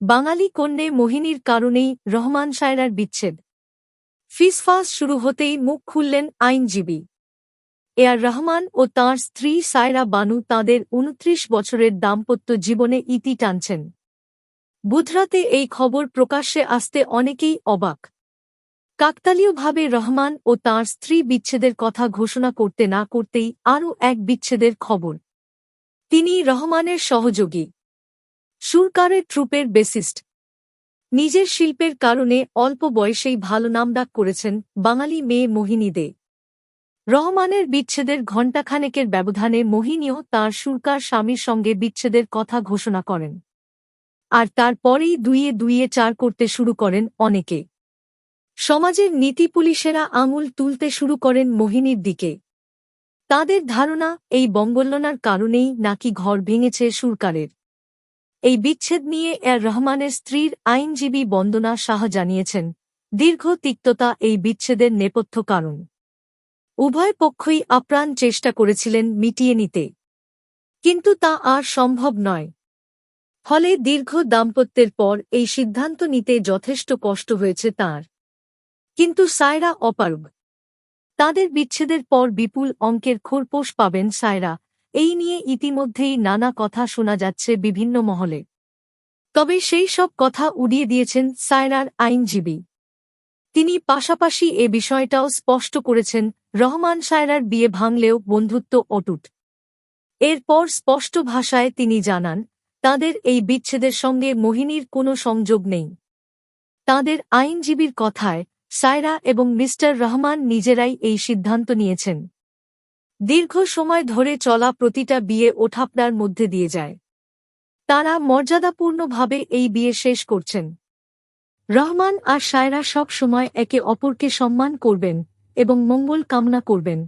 বাঙালি কন্যে মোহিনীর কারণেই রহমান সায়রার বিচ্ছেদ। ফিসফাস শুরু হতেই মুখ খুললেন আইনজীবী। এ আর রহমান ও তাঁর স্ত্রী সায়রা বানু তাঁদের উনত্রিশ বছরের দাম্পত্য জীবনে ইতি টানছেন। বুধরাতে এই খবর প্রকাশ্যে আসতে অনেকেই অবাক। কাকতালীয়ভাবে রহমান ও তাঁর স্ত্রী বিচ্ছেদের কথা ঘোষণা করতে না করতেই আরও এক বিচ্ছেদের খবর। তিনি রহমানের সহযোগী। সুরকারের ট্রুপের বেসিস্ট। নিজের শিল্পের কারণে অল্প বয়সেই ভালো নামডাক করেছেন বাঙালি মেয়ে মোহিনী দে। রহমানের বিচ্ছেদের ঘণ্টাখানেকের ব্যবধানে মোহিনীও তাঁর সুরকার স্বামীর সঙ্গে বিচ্ছেদের কথা ঘোষণা করেন। আর তারপরেই দুইয়ে দুইয়ে চার করতে শুরু করেন অনেকে। সমাজের নীতি পুলিশেরা আঙুল তুলতে শুরু করেন মোহিনীর দিকে। তাদের ধারণা এই বঙ্গল্লনার কারণেই নাকি ঘর ভেঙেছে সুরকারের। এই বিচ্ছেদ নিয়ে এর রহমানের স্ত্রীর আইনজীবী বন্দনা শাহ জানিয়েছেন, দীর্ঘ তিক্ততা এই বিচ্ছেদের নেপথ্য কারণ। উভয় পক্ষই আপ্রাণ চেষ্টা করেছিলেন মিটিয়ে নিতে। কিন্তু তা আর সম্ভব নয়। ফলে দীর্ঘ দাম্পত্যের পর এই সিদ্ধান্ত নিতে যথেষ্ট কষ্ট হয়েছে তার। কিন্তু সায়রা অপারগ। তাদের বিচ্ছেদের পর বিপুল অঙ্কের খোরপোশ পাবেন সায়রা এই নিয়ে ইতিমধ্যেই নানা কথা শোনা যাচ্ছে বিভিন্ন মহলে। তবে সেই সব কথা উড়িয়ে দিয়েছেন সায়রার আইনজীবী। তিনি পাশাপাশি এ বিষয়টাও স্পষ্ট করেছেন, রহমান সায়রার বিয়ে ভাঙলেও বন্ধুত্ব অটুট। এরপর স্পষ্ট ভাষায় তিনি জানান, তাদের এই বিচ্ছেদের সঙ্গে মোহিনীর কোনো সংযোগ নেই। তাদের আইনজীবীর কথায় সায়রা এবং মিস্টার রহমান নিজেরাই এই সিদ্ধান্ত নিয়েছেন। দীর্ঘ সময় ধরে চলা প্রতিটা বিয়ে ওঠাপনার মধ্যে দিয়ে যায়। তারা মর্যাদাপূর্ণভাবে এই বিয়ে শেষ করছেন। রহমান আর সায়রা সব সময় একে অপরকে সম্মান করবেন এবং মঙ্গল কামনা করবেন।